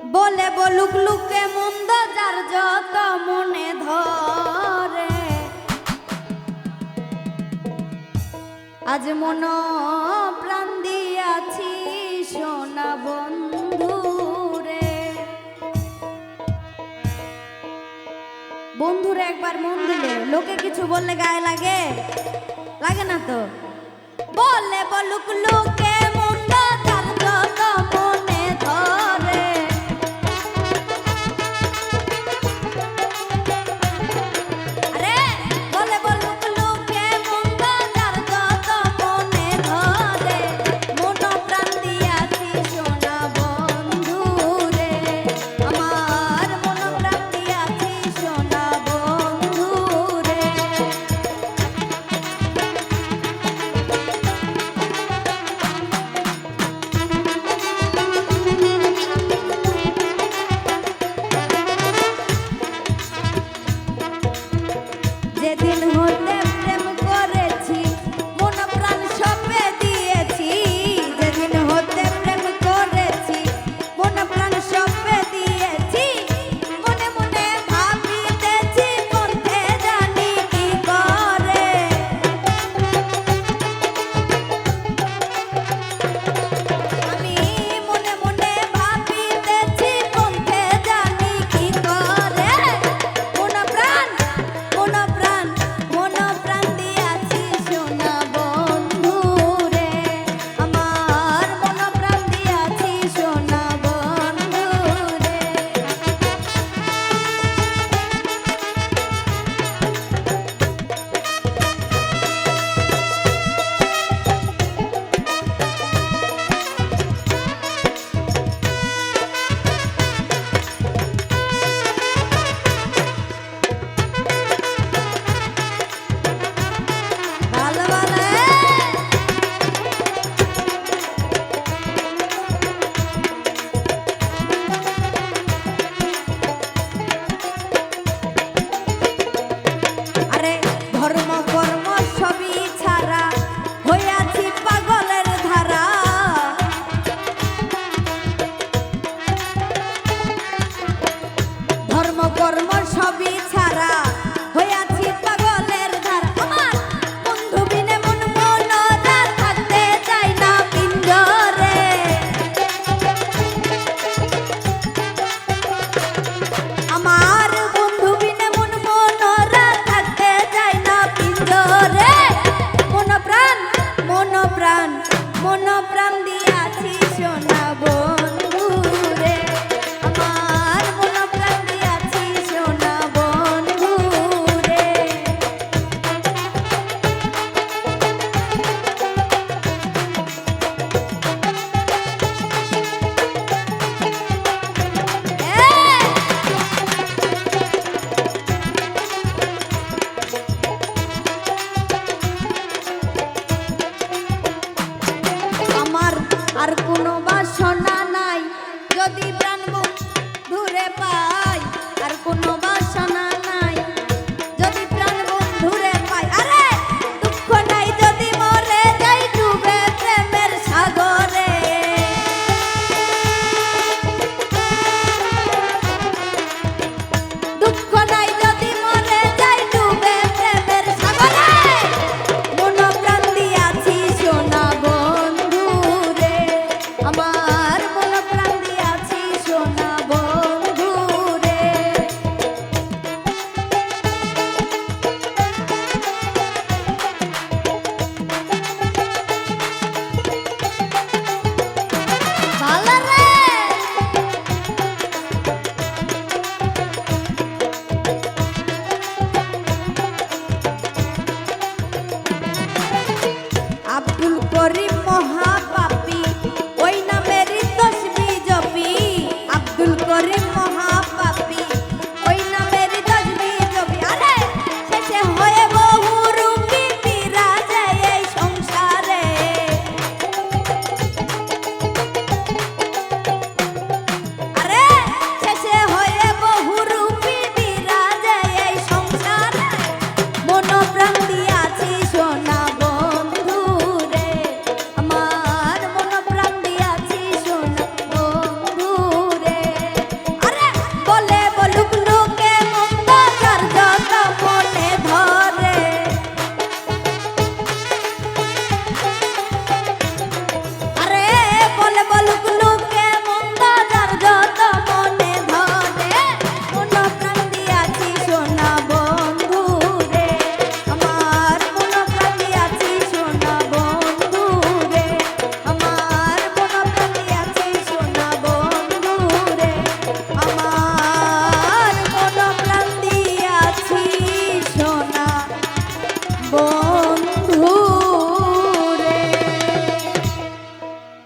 বলে বলুক লুকে মন্দ যার যত মনে ধরে। আজ মন প্রাণ দিয়াছি সোনা বন্ধু রে বন্ধুরে একবার মন দিলে, লোকে কিছু বললে গায়ে লাগে? লাগে না তো? বলে বলুক লোকে আর কোনো বা